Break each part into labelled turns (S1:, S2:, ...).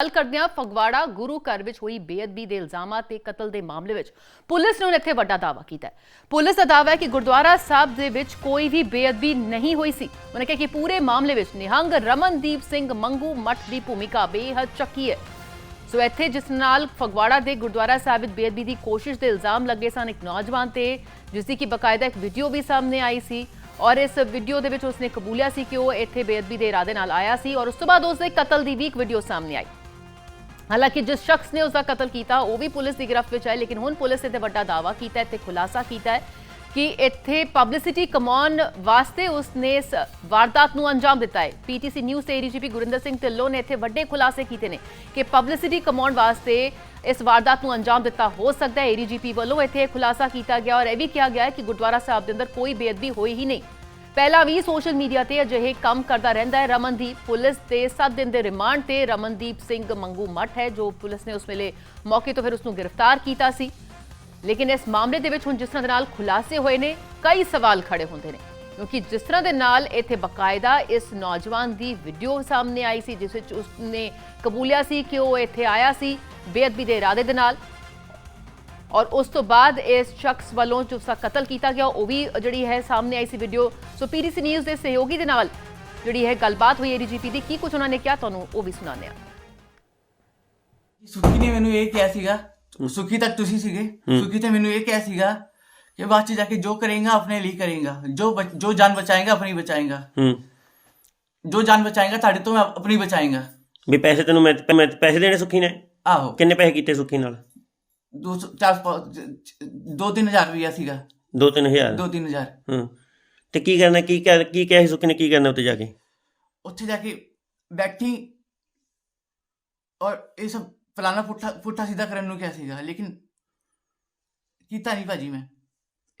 S1: ਗੱਲ ਕਰਦੇ ਹਾਂ ਫਗਵਾੜਾ ਗੁਰੂ ਘਰ ਵਿੱਚ ਹੋਈ ਬੇਅਦਬੀ ਦੇ ਇਲਜ਼ਾਮਾਂ ਤੇ ਕਤਲ ਦੇ ਮਾਮਲੇ ਵਿੱਚ ਪੁਲਿਸ ਨੇ ਹੁਣ ਇੱਥੇ ਵੱਡਾ ਦਾਅਵਾ ਕੀਤਾ ਹੈ। ਪੁਲਿਸ ਦਾ ਦਾਅਵਾ ਹੈ ਕਿ ਗੁਰਦੁਆਰਾ ਸਾਹਿਬ ਦੇ ਵਿੱਚ ਕੋਈ ਵੀ ਬੇਅਦਬੀ ਨਹੀਂ ਹੋਈ ਸੀ। ਉਹਨੇ ਕਿਹਾ ਕਿ ਪੂਰੇ ਮਾਮਲੇ ਵਿੱਚ ਨਿਹੰਗ ਰਮਨਦੀਪ ਸਿੰਘ ਮੰਗੂ ਮੱਠ ਦੀ ਭੂਮਿਕਾ ਬੇਹੱਦ ਚੱਕੀ ਹੈ। ਸੋ ਇੱਥੇ ਜਿਸ ਨਾਲ ਫਗਵਾੜਾ ਦੇ ਗੁਰਦੁਆਰਾ ਸਾਹਿਬ ਵਿੱਚ ਬੇਅਦਬੀ ਦੀ ਕੋਸ਼ਿਸ਼ ਦੇ ਇਲਜ਼ਾਮ ਲੱਗੇ ਸਨ ਇੱਕ ਨੌਜਵਾਨ ਤੇ, ਜਿਸ ਦੀ ਕਿ ਬਕਾਇਦਾ ਇੱਕ ਵੀਡੀਓ ਵੀ ਸਾਹਮਣੇ ਆਈ ਸੀ ਔਰ ਇਸ ਵੀਡੀਓ ਦੇ ਵਿੱਚ ਉਸਨੇ ਕਬੂਲਿਆ ਸੀ ਕਿ ਉਹ ਇੱਥੇ ਬੇਅਦਬੀ ਦੇ ਇਰਾਦੇ ਨਾਲ ਆਇਆ ਸੀ ਔਰ ਉਸ ਤੋਂ ਬਾਅਦ ਉਸਦੇ ਕਤਲ ਦੀ ਵੀ ਇੱਕ ਵੀਡੀਓ ਸਾਹਮਣੇ ਆਈ। ਹਾਲਾਂਕਿ ਜਿਸ ਸ਼ਖਸ ਨੇ ਉਸ ਦਾ ਕਤਲ ਕੀਤਾ, ਉਹ ਵੀ ਪੁਲਿਸ ਦੀ ਗ੍ਰਿਫਤ ਵਿੱਚ ਹੈ ਲੇਕਿਨ ਹੁਣ ਪੁਲਿਸ ਨੇ ਤੇ ਵੱਡਾ ਦਾਅਵਾ ਕੀਤਾ ਹੈ ਤੇ ਖੁਲਾਸਾ ਕੀਤਾ ਹੈ ਕਿ ਇੱਥੇ ਪਬਲਿਸਿਟੀ ਕਮਾਉਣ ਵਾਸਤੇ ਉਸਨੇ ਇਸ ਵਾਰਦਾਤ ਨੂੰ ਅੰਜਾਮ ਦਿੱਤਾ ਹੈ। ਪੀਟੀਸੀ ਨਿਊਜ਼ ਤੇ ਏਡੀਜੀਪੀ ਗੁਰਿੰਦਰ ਸਿੰਘ ਢਿੱਲੋਂ ਨੇ ਇੱਥੇ ਵੱਡੇ ਖੁਲਾਸੇ ਕੀਤੇ ਨੇ ਕਿ ਪਬਲਿਸਿਟੀ ਕਮਾਉਣ ਵਾਸਤੇ ਇਸ ਵਾਰਦਾਤ ਨੂੰ ਅੰਜਾਮ ਦਿੱਤਾ ਹੋ ਸਕਦਾ ਹੈ। ਏਡੀਜੀਪੀ ਵੱਲੋਂ ਇੱਥੇ ਖੁਲਾਸਾ ਕੀਤਾ ਗਿਆ ਔਰ ਇਹ ਵੀ ਕਿਹਾ ਗਿਆ ਹੈ ਕਿ ਗੁਰਦੁਆਰਾ ਸਾਹਿਬ ਦੇ ਅੰਦਰ ਕੋਈ ਬੇਅਦਬੀ ਹੋਈ ਹੀ ਨਹੀਂ। ਪਹਿਲਾਂ ਵੀ ਸੋਸ਼ਲ ਮੀਡੀਆ ਤੇ ਅਜਿਹੇ ਕੰਮ ਕਰਦਾ ਰਹਿੰਦਾ ਹੈ। ਰਮਨਦੀਪ ਪੁਲਿਸ ਦੇ 7 ਦਿਨ ਦੇ ਰਿਮਾਂਡ ਤੇ ਰਮਨਦੀਪ ਸਿੰਘ ਮੰਗੂ ਮੱਠ ਹੈ, ਜੋ ਪੁਲਿਸ ਨੇ ਉਸ ਵੇਲੇ ਮੌਕੇ ਤੋਂ ਫਿਰ ਉਸ ਨੂੰ ਗ੍ਰਿਫਤਾਰ ਕੀਤਾ ਸੀ। ਲੇਕਿਨ ਇਸ ਮਾਮਲੇ ਦੇ ਵਿੱਚ ਹੁਣ ਜਿਸ ਤਰ੍ਹਾਂ ਦੇ ਨਾਲ ਖੁਲਾਸੇ ਹੋਏ ਨੇ, ਕਈ ਸਵਾਲ ਖੜੇ ਹੁੰਦੇ ਨੇ। ਕਿਉਂਕਿ ਜਿਸ ਤਰ੍ਹਾਂ ਦੇ ਨਾਲ ਇੱਥੇ ਬਕਾਇਦਾ ਇਸ ਨੌਜਵਾਨ ਦੀ ਵੀਡੀਓ ਸਾਹਮਣੇ ਆਈ ਸੀ, ਜਿਸ ਵਿੱਚ ਉਸਨੇ ਕਬੂਲਿਆ ਸੀ ਕਿ ਉਹ ਇੱਥੇ ਆਇਆ ਸੀ ਬੇਅਦਬੀ ਦੇ ਇਰਾਦੇ ਦੇ ਨਾਲ। ਔਰ ਉਸ ਤੋਂ ਬਾਅਦ ਇਸ ਸ਼ਖਸ ਵੱਲੋਂ ਜੋ ਉਸਦਾ ਕਤਲ ਕੀਤਾ ਗਿਆ ਉਹ ਵੀ ਜਿਹੜੀ ਹੈ ਸਾਹਮਣੇ ਆਈ ਸੀ ਵੀਡੀਓ ਸੋ ਪੀਡੀਸੀ ਨਿਊਜ਼ ਦੇ ਸਹਿਯੋਗੀ ਦੇ ਨਾਲ ਜਿਹੜੀ ਹੈ ਗੱਲਬਾਤ ਹੋਈ ਏਡੀਜੀਪੀ ਦੀ ਕੀ ਕੁਝ ਉਹਨਾਂ ਨੇ ਕਿਹਾ ਤੁਹਾਨੂੰ ਉਹ ਵੀ ਸੁਣਾਉਂਦੇ ਹਾਂ।
S2: ਸੁਖੀ ਨੇ ਮੈਨੂੰ ਇਹ ਕਿਹਾ ਸੀਗਾ ਸੁਖੀ ਤੱਕ ਤੁਸੀਂ ਸੀਗੇ ਸੁਖੀ ਤੇ ਮੈਨੂੰ ਇਹ ਕਿਹਾ ਸੀਗਾ ਕਿ ਬਾਅਦ ਚ ਜਾ ਕੇ ਜੋ ਕਰੇਗਾ ਆਪਣੇ ਲਈ ਕਰੇਗਾ। ਜੋ ਜੋ ਜਾਨ ਬਚਾਏਗਾ ਆਪਣੀ ਬਚਾਏਗਾ।
S3: ਹੂੰ।
S2: ਜੋ ਜਾਨ ਬਚਾਏਗਾ ਤੁਹਾਡੇ ਤੋਂ ਮੈਂ ਆਪਣੀ ਬਚਾਏਗਾ।
S3: ਵੀ ਪੈਸੇ ਤੈਨੂੰ ਮੈਂ ਪੈਸੇ ਦੇਣੇ ਸੁੱਖੀ ਨੇ?
S2: ਆਹੋ।
S3: ਕਿੰਨੇ ਪੈਸੇ ਕੀਤੇ ਸੁੱਖੀ ਨਾਲ?
S2: ਦੋ ਸੌ- ਚਾਰ ਪ- ਦੋ ਤਿੰਨ ਹਜ਼ਾਰ ਰੁਪਇਆ ਸੀਗਾ।
S3: 2-3000
S2: ਦੋ ਤਿੰਨ ਹਜ਼ਾਰ।
S3: ਹੂੰ। ਤੇ ਕੀ ਕਰਨਾ ਕੀ ਕਹਿ- ਕੀ ਕਿਹਾ ਸੁੱਖੀ ਨੇ ਕੀ ਕਰਨਾ ਉੱਤੇ ਜਾ ਕੇ?
S2: ਉੱਥੇ ਜਾ ਕੇ ਬੈਠੀ ਔਰ ਇਹ ਸਭ ਫਲਾਣਾ ਪੁੱਠਾ ਪੁੱਠਾ ਸਿੱਧਾ ਕਰਨ ਨੂੰ ਕਿਹਾ ਸੀਗਾ ਲੇਕਿਨ ਕੀਤਾ ਨਹੀਂ ਭਾਜੀ ਮੈਂ।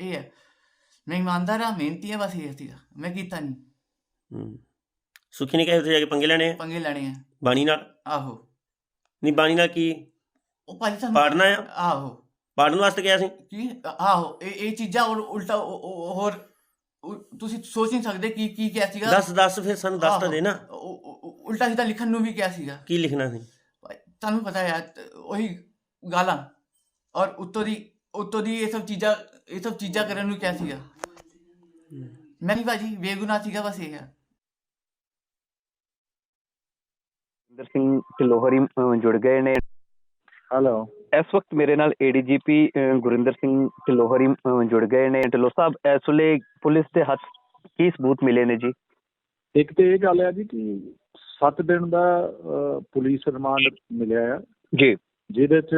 S2: ਇਹ ਹੈ ਮੈਂ ਇਮਾਨਦਾਰ ਆ ਮਿਹਨਤੀ ਆ ਬਸ ਇਹ ਸੀਗਾ। ਮੈਂ ਕੀਤਾ ਨਹੀਂ
S3: ਹੂੰ। ਸੁੱਖੀ ਨੇ ਕਿਹਾ ਉੱਤੇ ਜਾ ਕੇ ਪੰਗੇ ਲੈਣੇ ਆ?
S2: ਪੰਗੇ ਲੈਣੇ ਆ।
S3: ਬਾਣੀ ਨਾਲ?
S2: ਆਹੋ।
S3: ਨਹੀਂ ਬਾਣੀ ਨਾਲ ਕੀ?
S2: ਉਹ ਭਾਜੀ ਸਾਨੂੰ
S3: ਪਾੜਨਾ ਆ?
S2: ਆਹੋ।
S3: ਪਾੜਨ ਵਾਸਤੇ ਗਿਆ ਸੀ?
S2: ਕੀ? ਆਹੋ ਇਹ ਇਹ ਚੀਜ਼ਾਂ ਔਰ ਉਲਟਾ ਹੋਰ ਤੁਸੀਂ ਸੋਚ ਨਹੀਂ ਸਕਦੇ ਕੀ ਕੀ ਕਿਹਾ ਸੀਗਾ?
S3: ਦੱਸ ਦੱਸ ਫਿਰ ਸਾਨੂੰ ਦੱਸ ਤਾਂ ਦੇ ਨਾ।
S2: ਉਲਟਾ ਸਿੱਧਾ ਲਿਖਣ ਨੂੰ ਵੀ ਕਿਹਾ ਸੀਗਾ।
S3: ਕੀ ਲਿਖਣਾ ਸੀ?
S2: ਤੁਹਾਨੂੰ ਪਤਾ ਹੈ ਉਹੀ ਗਾਲਾਂ। ਔਰ ਉੱਤੋਂ ਦੀ ਉੱਤੋਂ ਦੀ ਇਹ ਸਭ ਚੀਜ਼ਾਂ ਇਹ ਸਭ ਚੀਜ਼ਾਂ ਕਰਨ ਨੂੰ ਕਿਹਾ ਸੀਗਾ। ਮੈਂ ਨਹੀਂ ਭਾਜੀ ਬੇਗੁਨਾਹ ਸੀਗਾ ਬਸ ਇਹ। ਹੈ
S4: ਇੰਦਰ ਸਿੰਘ ਅਹ ਜੁੜ ਗਏ ਨੇ।
S5: ਹੈਲੋ
S4: ਇਸ ਵਕਤ ਮੇਰੇ ਨਾਲ ਏਡੀਜੀਪੀ ਗੁਰਿੰਦਰ ਸਿੰਘ ਢਿੱਲੋਂ ਅਹ ਜੁੜ ਗਏ ਨੇ। ਢਿੱਲੋਂ ਸਾਹਿਬ ਇਸ ਵੇਲੇ ਪੁਲਿਸ ਦੇ ਹੱਥ ਕੀ ਸਬੂਤ ਮਿਲੇ ਨੇ ਜੀ?
S5: ਇੱਕ ਤੇ ਇਹ ਗੱਲ ਹੈ ਜੀ ਕਿ 7 ਦਿਨ ਦਾ ਪੁਲਿਸ ਰਿਮਾਂਡ ਮਿਲਿਆ ਆ।
S4: ਜੀ।
S5: ਜਿਹਦੇ ਚ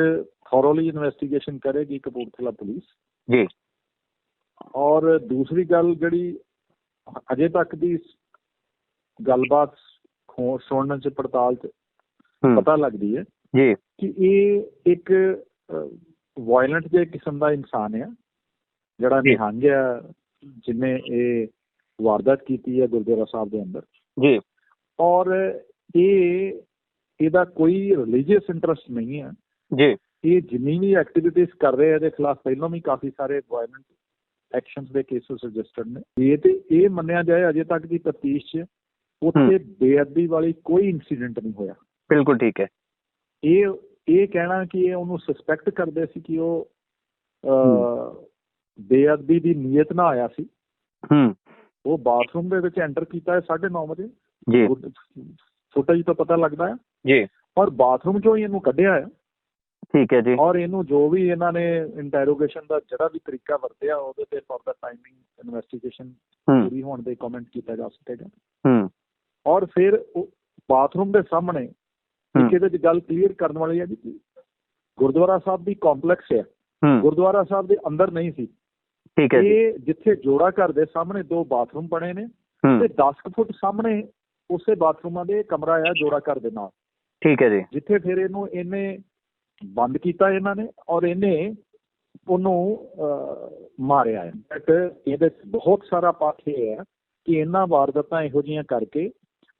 S5: ਥੋਰੋਲੀ ਇਨਵੈਸਟੀਗੇਸ਼ਨ ਕਰੇਗੀ ਕਪੂਰਥਲਾ ਪੁਲਿਸ।
S4: ਜੀ।
S5: ਔਰ ਦੂਸਰੀ ਗੱਲ ਜਿਹੜੀ ਅਜੇ ਤੱਕ ਦੀ ਗੱਲਬਾਤ ਸੁਣਨ ਚ ਪੜਤਾਲ ਚ
S4: ਹੂੰ,
S5: ਪਤਾ ਲੱਗਦੀ ਹੈ
S4: ਜੀ।
S5: ਕਿ ਇਹ ਇੱਕ ਵਾਇਲੈਂਟ ਜਿਹੇ ਕਿਸਮ ਦਾ ਇਨਸਾਨ ਆ ਜਿਹੜਾ। ਨਿਹੰਗ ਆ ਜਿਨੇ ਇਹ ਵਾਰਦਾਤ ਕੀਤੀ ਹੈ ਗੁਰਦੁਆਰਾ ਸਾਹਿਬ ਦੇ ਅੰਦਰ।
S4: ਜੀ।
S5: ਔਰ ਇਹ ਇਹਦਾ ਕੋਈ ਰਿਲੀਜੀਅਸ ਇੰਟਰਸਟ ਨਹੀਂ ਹੈ
S4: ਜੀ।
S5: ਇਹ ਜਿੰਨੀ ਵੀ ਐਕਟੀਵਿਟੀਜ਼ ਕਰ ਰਹੇ ਆ ਇਹਦੇ ਖਿਲਾਫ ਪਹਿਲਾਂ ਵੀ ਕਾਫੀ ਸਾਰੇ ਗਵਰਨਮੈਂਟ ਐਕਸ਼ਨਸ ਦੇ ਕੇਸਸ ਰਜਿਸਟਰਡ ਨੇ। ਇਹ ਤੇ ਇਹ ਮੰਨਿਆ ਜਾਏ ਅਜੇ ਤੱਕ ਦੀ ਤਫਤੀਸ਼ 'ਚ ਉੱਥੇ ਬੇਅਦਬੀ ਵਾਲੀ ਕੋਈ ਇਨਸੀਡੈਂਟ ਨਹੀਂ ਹੋਇਆ।
S4: ਬਿਲਕੁਲ ਠੀਕ ਹੈ।
S5: ਇਹ ਇਹ ਕਹਿਣਾ ਕਿ ਇਹ ਉਹਨੂੰ ਸਸਪੈਕਟ ਕਰਦੇ ਸੀ ਕਿ ਉਹ ਬੇਅਦਬੀ ਦੀ ਨੀਅਤ ਨਾਲ ਆਇਆ ਸੀ।
S4: ਹੂੰ।
S5: ਉਹ ਬਾਥਰੂਮ ਦੇ ਵਿੱਚ ਐਂਟਰ ਕੀਤਾ ਹੈ 9:30 ਵਜੇ।
S4: ਜੀ।
S5: ਫੁਟੇਜ ਤੋਂ ਪਤਾ ਲੱਗਦਾ ਹੈ।
S4: ਜੀ।
S5: ਔਰ ਬਾਥਰੂਮ ਚੋਂ ਹੀ ਇਹਨੂੰ ਕੱਢਿਆ ਹੈ।
S4: ਠੀਕ ਹੈ ਜੀ।
S5: ਔਰ ਇਹਨੂੰ ਜੋ ਵੀ ਇਹਨਾਂ ਨੇ ਇੰਟਰੋਗੇਸ਼ਨ ਦਾ ਜਿਹੜਾ ਵੀ ਤਰੀਕਾ ਵਰਤਿਆ ਉਹਦੇ ਤੇ ਫॉर ਦਾ ਟਾਈਮਿੰਗ ਇਨਵੈਸਟੀਗੇਸ਼ਨ ਪੂਰੀ ਹੋਣ ਦੇ ਕਮੈਂਟ ਕੀਤਾ ਜਾ ਸਕੇਗਾ।
S4: ਹੂੰ।
S5: ਔਰ ਫਿਰ ਬਾਥਰੂਮ ਦੇ ਸਾਹਮਣੇ ਇੱਕ ਇਹਦੇ ਚ ਗੱਲ ਕਲੀਅਰ ਕਰਨ ਵਾਲੀ ਹੈ ਜੀ ਗੁਰਦੁਆਰਾ ਸਾਹਿਬ ਦੀ ਕੰਪਲੈਕਸ ਹੈ। ਗੁਰਦੁਆਰਾ ਸਾਹਿਬ ਦੇ ਅੰਦਰ ਨਹੀਂ ਸੀ।
S4: ਠੀਕ ਹੈ ਜੀ।
S5: ਇਹ ਜਿੱਥੇ ਜੋੜਾ ਘਰ ਦੇ ਸਾਹਮਣੇ ਦੋ ਬਾਥਰੂਮ ਬਣੇ ਨੇ ਤੇ 10 ਕੁ ਫੁੱਟ ਸਾਹਮਣੇ ਉਸੇ ਬਾਥਰੂਮਾਂ ਦੇ ਕਮਰਾ ਆ ਜੋੜਾ ਘਰ ਦੇ ਨਾਲ।
S4: ਠੀਕ ਹੈ ਜੀ।
S5: ਜਿੱਥੇ ਫਿਰ ਇਹਨੂੰ ਇਹਨੇ ਬੰਦ ਕੀਤਾ ਇਹਨਾਂ ਨੇ ਔਰ ਇਹਨੇ ਉਹਨੂੰ ਮਾਰਿਆ ਹੈ। ਬਟ ਇਹਦੇ ਬਹੁਤ ਸਾਰਾ ਪੱਖ ਇਹ ਹੈ ਕਿ ਇਹਨਾਂ ਵਾਰਦਾਤਾਂ ਇਹੋ ਜੀਆਂ ਕਰਕੇ।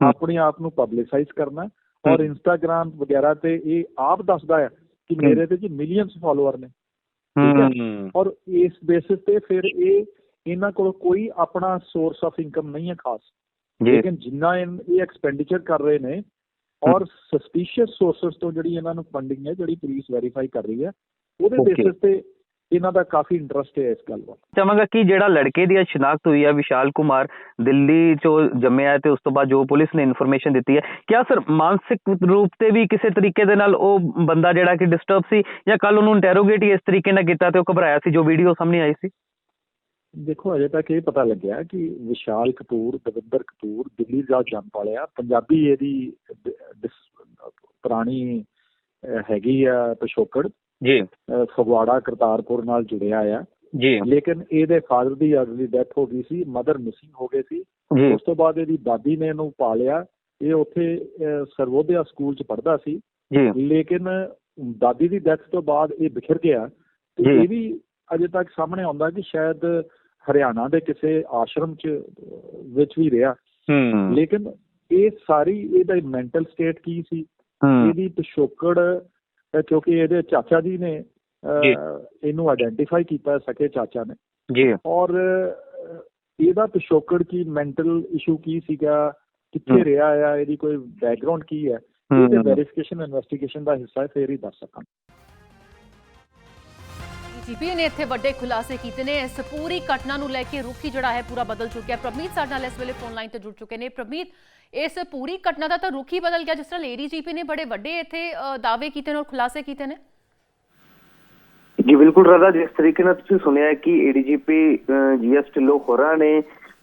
S5: ਆਪਣੇ ਆਪ ਨੂੰ ਪਬਲਿਸਾਈਜ਼ ਕਰਨਾ ਔਰ। ਇੰਸਟਾਗ੍ਰam ਵਗੈਰਾ ਤੇ ਇਹ ਆਪ ਦੱਸਦਾ ਹੈ ਕਿ। ਮੇਰੇ ਤੇ ਜੀ ਮਿਲੀਅਨਸ ਫਾਲੋਅਰ ਨੇ ਠੀਕ ਹੈ।
S4: ਹੂੰ
S5: ਔਰ ਇਸ ਬੇਸਿਸ ਤੇ ਫਿਰ ਇਹ ਇਹਨਾਂ ਕੋਲ ਕੋਈ ਆਪਣਾ ਸੋਰਸ ਆਫ ਇਨਕਮ ਨਹੀਂ ਹੈ ਖਾਸ ਲੇਕਿਨ ਜਿੰਨਾ ਇਹ ਐਕਸਪੈਂਡੀਚਰ ਕਰ ਰਹੇ ਨੇ ਔਰ ਸਸਪੀਸ਼ੀਅਸ ਸੋਰਸਸ ਤੋਂ ਜਿਹੜੀ ਇਹਨਾਂ ਨੂੰ ਫੰਡਿੰਗ ਹੈ ਜਿਹੜੀ ਪੁਲਿਸ ਵੈਰੀਫਾਈ ਕਰ ਰਹੀ ਹੈ ਉਹਦੇ. ਬੇਸਿਸ ਤੇ ਇਹਨਾਂ ਦਾ ਕਾਫੀ ਇੰਟਰਸਟ ਹੈ ਇਸ ਗੱਲ ਵੱਲ।
S4: ਚਾਹਾਂਗਾ ਕਿ ਜਿਹੜਾ ਲੜਕੇ ਦੀ ਸ਼ਨਾਖਤ ਹੋਈ ਹੈ ਵਿਸ਼ਾਲ ਕੁਮਾਰ ਦਿੱਲੀ ਚੋਂ ਜੰਮਿਆ ਤੇ ਉਸ ਤੋਂ ਬਾਅਦ ਜੋ ਪੁਲਿਸ ਨੇ ਇਨਫੋਰਮੇਸ਼ਨ ਦਿੱਤੀ ਹੈ ਕਿਆ ਸਰ ਮਾਨਸਿਕ ਰੂਪ ਤੇ ਵੀ ਕਿਸੇ ਤਰੀਕੇ ਦੇ ਨਾਲ ਉਹ ਬੰਦਾ ਜਿਹੜਾ ਕਿ ਡਿਸਟਰਬ ਸੀ ਜਾਂ ਕੱਲ ਉਹਨੂੰ ਇੰਟਰੋਗੇਟ ਇਸ ਤਰੀਕੇ ਨਾਲ ਕੀਤਾ ਤੇ ਉਹ ਘਬਰਾਇਆ ਸੀ ਜੋ ਵੀਡੀਓ ਸਾਹਮਣੇ ਆਈ ਸੀ?
S5: ਦੇਖੋ ਅਜੇ ਤੱਕ ਇਹ ਪਤਾ ਲੱਗਿਆ ਕਿ ਵਿਸ਼ਾਲ ਕਪੂਰ ਦਵਿੰਦਰ ਕਪੂਰ ਦਿੱਲੀ ਦਾ ਜਨਮ ਵਾਲਿਆ ਪੰਜਾਬੀ ਇਹਦੀ ਪੁਰਾਣੀ ਹੈਗੀ ਆ ਪਿਛੋਕੜ।
S4: ਜੀ।
S5: ਫਗਵਾੜਾ ਕਰਤਾਰਪੁਰ ਨਾਲ ਜੁੜਿਆ ਆ।
S4: ਜੀ।
S5: ਲੇਕਿਨ ਇਹਦੇ ਫਾਦਰ ਦੀ ਅਰਲੀ ਡੈਥ ਹੋ ਗਈ ਸੀ ਮਦਰ ਮਿਸਿੰਗ ਹੋ ਗਏ ਸੀ। ਉਸ ਤੋਂ ਬਾਅਦ ਇਹਦੀ ਦਾਦੀ ਨੇ ਇਹਨੂੰ ਪਾਲਿਆ। ਇਹ ਉੱਥੇ ਸਰਵੋਦਿਆ ਸਕੂਲ ਚ ਪੜ੍ਹਦਾ ਸੀ।
S4: ਜੀ।
S5: ਲੇਕਿਨ ਦਾਦੀ ਦੀ ਡੈਥ ਤੋਂ ਬਾਅਦ ਇਹ ਬਿਖਰ ਗਿਆ। ਤੇ। ਇਹ ਵੀ ਅਜੇ ਤੱਕ ਸਾਹਮਣੇ ਆਉਂਦਾ ਕਿ ਸ਼ਾਇਦ ਹਰਿਆਣਾ ਦੇ ਕਿਸੇ ਆਸ਼ਰਮ ਚ ਵਿੱਚ ਵੀ ਰਿਹਾ। ਲੇਕਿਨ ਇਹ ਸਾਰੀ ਇਹਦਾ ਮੈਂਟਲ ਸਟੇਟ ਕੀ ਸੀ? ਇਹਦੀ ਪਿਛੋਕੜ ਕਿਉਂਕਿ ਇਹਦੇ ਚਾਚਾ ਜੀ ਨੇ। ਇਹਨੂੰ ਆਇਡੈਂਟੀਫਾਈ ਕੀਤਾ ਸਕੇ ਚਾਚਾ ਨੇ
S4: ਜੀ
S5: ਔਰ ਇਹਦਾ ਪਿਛੋਕੜ ਕੀ ਮੈਂਟਲ ਇਸ਼ੂ ਕੀ ਸੀਗਾ। ਕਿੱਥੇ ਰਿਹਾ ਆ ਇਹਦੀ ਕੋਈ ਬੈਕਗ੍ਰਾਉਂਡ ਕੀ ਹੈ ਇਹ ਤੇ ਵੈਰੀਫਿਕੇਸ਼ਨ ਇਨਵੈਸਟੀਗੇਸ਼ਨ ਦਾ ਹਿੱਸਾ ਹੈ ਫੇਰ ਹੀ ਦੱਸ ਸਕਾਂ
S1: ਜੀਪੀ ਨੇ ਇੱਥੇ ਵੱਡੇ ਖੁਲਾਸੇ ਕੀਤੇ ਨੇ। ਇਸ ਪੂਰੀ ਘਟਨਾ ਨੂੰ ਲੈ ਕੇ ਰੁਖੀ ਜਿਹੜਾ ਹੈ ਪੂਰਾ ਬਦਲ ਚੁੱਕਿਆ। ਪ੍ਰਮੀਤ ਸਾਡੇ ਨਾਲ ਇਸ ਵੇਲੇ ਫੋਨ ਲਾਈਨ ਤੇ ਜੁੜ ਚੁੱਕੇ ਨੇ। ਪ੍ਰਮੀਤ, ਇਸ ਪੂਰੀ ਘਟਨਾ ਦਾ ਤਾਂ ਰੁਖ ਬਦਲ ਗਿਆ, ਜਿਸ ਤਰ੍ਹਾਂ ਏਡੀਜੀਪੀ ਨੇ ਬੜੇ ਵੱਡੇ ਇੱਥੇ ਦਾਅਵੇ ਕੀਤੇ ਨੇ ਔਰ ਖੁਲਾਸੇ ਕੀਤੇ ਨੇ।
S6: ਜੀ, ਬਿਲਕੁਲ ਰਜ਼ਾ, ਜਿਸ ਤਰੀਕੇ ਨਾਲ ਤੁਸੀਂ ਸੁਣਿਆ ਹੈ ਕਿ ਏਡੀਜੀਪੀ ਜੀਐਸ ਢਿੱਲੋਂ ਹੋਰਾਂ ਨੇ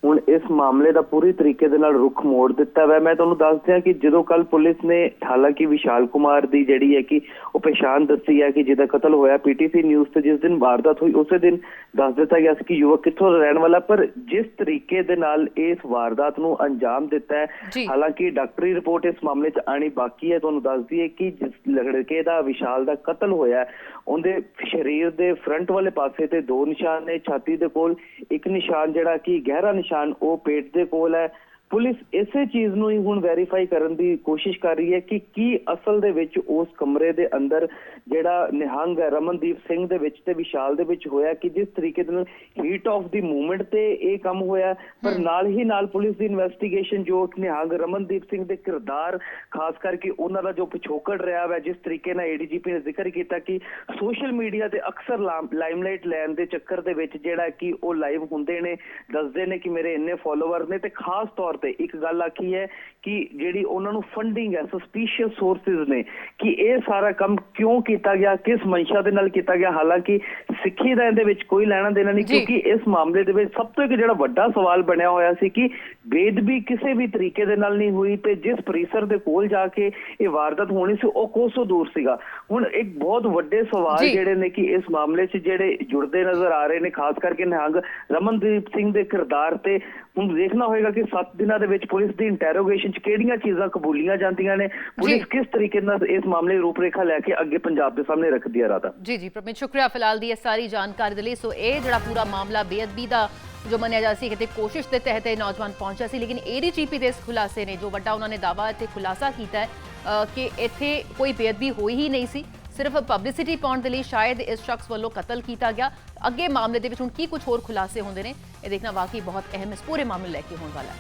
S6: ਹੁਣ ਇਸ ਮਾਮਲੇ ਦਾ ਪੂਰੀ ਤਰੀਕੇ ਦੇ ਨਾਲ ਰੁਖ ਮੋੜ ਦਿੱਤਾ ਹੈ ਮੈਂ ਤੁਹਾਨੂੰ ਦੱਸ ਦਿਆਂ ਕਿ ਜਦੋਂ ਕੱਲ ਪੁਲਿਸ ਨੇ ਹਾਲਾਂਕਿ ਵਿਸ਼ਾਲ ਕੁਮਾਰ ਦੀ ਜਿਹੜੀ ਹੈ ਕਿ ਉਹ ਪਛਾਣ ਦੱਸੀ ਹੈ ਕਿ ਜਿਹਦਾ ਕਤਲ ਹੋਇਆ ਪੀਟੀਸੀ ਨਿਊਜ਼ ਤੇ ਜਿਸ ਦਿਨ ਵਾਰਦਾਤ ਹੋਈ ਉਸੇ ਦਿਨ ਦੱਸ ਦਿੱਤਾ ਗਿਆ ਸੀ ਕਿ ਯੁਵਕ ਕਿੱਥੋਂ ਦਾ ਰਹਿਣ ਵਾਲਾ ਪਰ ਜਿਸ ਤਰੀਕੇ ਦੇ ਨਾਲ ਇਸ ਵਾਰਦਾਤ ਨੂੰ ਅੰਜਾਮ ਦਿੱਤਾ। ਹੈ ਹਾਲਾਂਕਿ ਡਾਕਟਰੀ ਰਿਪੋਰਟ ਇਸ ਮਾਮਲੇ 'ਚ ਆਣੀ ਬਾਕੀ ਹੈ। ਤੁਹਾਨੂੰ ਦੱਸ ਦਈਏ ਕਿ ਜਿਸ ਲੜਕੇ ਦਾ ਵਿਸ਼ਾਲ ਦਾ ਕਤਲ ਹੋਇਆ ਉਹਦੇ ਸਰੀਰ ਦੇ ਫਰੰਟ ਵਾਲੇ ਪਾਸੇ ਤੇ ਦੋ ਨਿਸ਼ਾਨ ਨੇ ਛਾਤੀ ਦੇ ਕੋਲ ਇੱਕ ਨਿਸ਼ਾਨ ਜਿਹੜਾ ਕਿ ਗਹਿਰਾ ਨਿਸ਼ਾਨ ਉਹ ਪੇਟ ਦੇ ਕੋਲ ਹੈ। ਪੁਲਿਸ ਇਸੇ ਚੀਜ਼ ਨੂੰ ਹੀ ਹੁਣ ਵੈਰੀਫਾਈ ਕਰਨ ਦੀ ਕੋਸ਼ਿਸ਼ ਕਰ ਰਹੀ ਹੈ ਕਿ ਕੀ ਅਸਲ ਦੇ ਵਿੱਚ ਉਸ ਕਮਰੇ ਦੇ ਅੰਦਰ ਜਿਹੜਾ ਨਿਹੰਗ ਹੈ ਰਮਨਦੀਪ ਸਿੰਘ ਦੇ ਵਿੱਚ ਤੇ ਵਿਸ਼ਾਲ ਦੇ ਵਿੱਚ ਹੋਇਆ ਕਿ ਜਿਸ ਤਰੀਕੇ ਦੇ ਨਾਲ ਹੀਟ ਆਫ ਦੀ ਮੂਵਮੈਂਟ ਤੇ ਇਹ ਕੰਮ ਹੋਇਆ ਪਰ ਨਾਲ ਹੀ ਨਾਲ ਪੁਲਿਸ ਦੀ ਇਨਵੈਸਟੀਗੇਸ਼ਨ ਜੋ ਨਿਹੰਗ ਰਮਨਦੀਪ ਸਿੰਘ ਦੇ ਕਿਰਦਾਰ ਖਾਸ ਕਰਕੇ ਉਹਨਾਂ ਦਾ ਜੋ ਪਿਛੋਕੜ ਰਿਹਾ ਹੈ ਜਿਸ ਤਰੀਕੇ ਨਾਲ ਏਡੀਜੀਪੀ ਨੇ ਜ਼ਿਕਰ ਕੀਤਾ ਕਿ ਸੋਸ਼ਲ ਮੀਡੀਆ ਤੇ ਅਕਸਰ ਲਾਈਮਲਾਈਟ ਲੈਣ ਦੇ ਚੱਕਰ ਦੇ ਵਿੱਚ ਜਿਹੜਾ ਕਿ ਉਹ ਲਾਈਵ ਹੁੰਦੇ ਨੇ ਦੱਸਦੇ ਨੇ ਕਿ ਮੇਰੇ ਇੰਨੇ ਫਾਲੋਅਰ ਨੇ ਤੇ ਖਾਸ ਤੌਰ ਤੇ ਇੱਕ ਗੱਲ ਆਖੀ ਹੈ ਕਿ ਜਿਹੜੀ ਉਹਨਾਂ ਨੂੰ ਫੰਡਿੰਗ ਹੈ ਸਸਪੀਸ਼ੀਅਸ ਸੋਰਸਸ ਨੇ ਕਿ ਇਹ ਸਾਰਾ ਕੰਮ ਕਿਉਂ ਕੀਤਾ ਗਿਆ ਕਿਸ ਮਨਸ਼ਾ ਦੇ ਨਾਲ ਕੀਤਾ ਗਿਆ ਹਾਲਾਂਕਿ ਸਿੱਖੀ ਦਾ ਇਹਦੇ ਵਿੱਚ ਕੋਈ ਲੈਣਾ ਦੇਣਾ ਨਹੀਂ। ਕਿਉਂਕਿ ਇਸ ਮਾਮਲੇ ਦੇ ਵਿੱਚ ਸਭ ਤੋਂ ਇੱਕ ਜਿਹੜਾ ਵੱਡਾ ਸਵਾਲ ਬਣਿਆ ਹੋਇਆ ਸੀ ਕਿ ਬੇਦਬੀ ਕਿਸੇ ਵੀ ਤਰੀਕੇ ਦੇ ਨਾਲ ਨਹੀਂ ਹੋਈ ਤੇ ਜਿਸ ਪਰਿਸਰ ਦੇ ਕੋਲ ਜਾ ਕੇ ਇਹ ਵਾਰਦਾਤ ਹੋਣੀ ਸੀ ਉਹ ਕੋਸੋਂ ਦੂਰ ਸੀਗਾ ਹੁਣ ਇੱਕ ਬਹੁਤ ਵੱਡੇ ਸਵਾਲ। ਜਿਹੜੇ ਨੇ ਕਿ ਇਸ ਮਾਮਲੇ 'ਚ ਜਿਹੜੇ ਜੁੜਦੇ ਨਜ਼ਰ ਆ ਰਹੇ ਨੇ ਖਾਸ ਕਰਕੇ ਨਿਹੰਗ ਰਮਨਦੀਪ ਸਿੰਘ ਦੇ ਕਿਰਦਾਰ ਤੇ ਹੁਣ ਦੇਖਣਾ ਹੋਏਗਾ ਕਿ 7 ਦਿਨਾਂ ਦੇ ਵਿੱਚ ਪੁਲਿਸ ਦੀ ਇੰਟਰੋਗੇਸ਼ਨ 'ਚ ਕਿਹੜੀਆਂ ਚੀਜ਼ਾਂ ਕਬੂਲੀਆਂ ਜਾਂਦੀਆਂ ਨੇ? ਪੁਲਿਸ ਕਿਸ ਤਰੀਕੇ ਨਾਲ ਇਸ ਮਾਮਲੇ ਰੂਪਰੇਖਾ ਲੈ ਕੇ ਅੱਗੇ ਪੰਜਾਬ ਦੇ ਸਾਹਮਣੇ ਰੱਖਦੀ ਹੈ ਰਾਧਾ
S1: ਜੀ ਜੀ ਪ੍ਰਮੀਤ ਸ਼ੁਕਰੀਆ ਫਿਲਹਾਲ ਦੀ ਇਹ ਸਾਰੀ ਜਾਣਕਾਰੀ ਦੇ ਲਈ। ਸੋ ਇਹ ਜਿਹੜਾ ਪੂਰਾ ਮਾਮਲਾ ਬੇਅਦਬੀ ਦਾ ਜੋ ਮੰਨਿਆ ਜਾ ਸੀ ਕਿਤੇ ਕੋਸ਼ਿਸ਼ ਦੇ ਤਹਿਤ ਇਹ ਨੌਜਵਾਨ ਪਹੁੰਚਿਆ ਸੀ ਲੇਕਿਨ ਏਡੀਜੀਪੀ ਦੇ ਇਸ ਖੁਲਾਸੇ ਨੇ ਜੋ ਵੱਡਾ ਉਹਨਾਂ ਨੇ ਦਾਵਾ ਇੱਥੇ ਖੁਲਾਸਾ ਕੀਤਾ ਹੈ ਕਿ ਇੱਥੇ ਕੋਈ ਬੇਅਦਬੀ ਹੋਈ ਹੀ ਨਹੀਂ ਸੀ। ਸਿਰਫ ਪਬਲਿਸਿਟੀ ਪਾਉਣ ਦੇ ਲਈ ਸ਼ਾਇਦ ਇਸ ਸ਼ਖਸ ਵੱਲੋਂ ਕਤਲ ਕੀਤਾ ਗਿਆ। ਅੱਗੇ ਮਾਮਲੇ ਦੇ ਵਿੱਚ ਹੁਣ ਕੀ ਕੁਝ ਹੋਰ ਖੁਲਾਸੇ ਹੁੰਦੇ ਨੇ? ਇਹ ਦੇਖਣਾ ਵਾਕਈ ਬਹੁਤ ਅਹਿਮ ਇਸ ਪੂਰੇ ਮਾਮਲੇ ਲੈ ਕੇ ਹੋਣ ਵਾਲਾ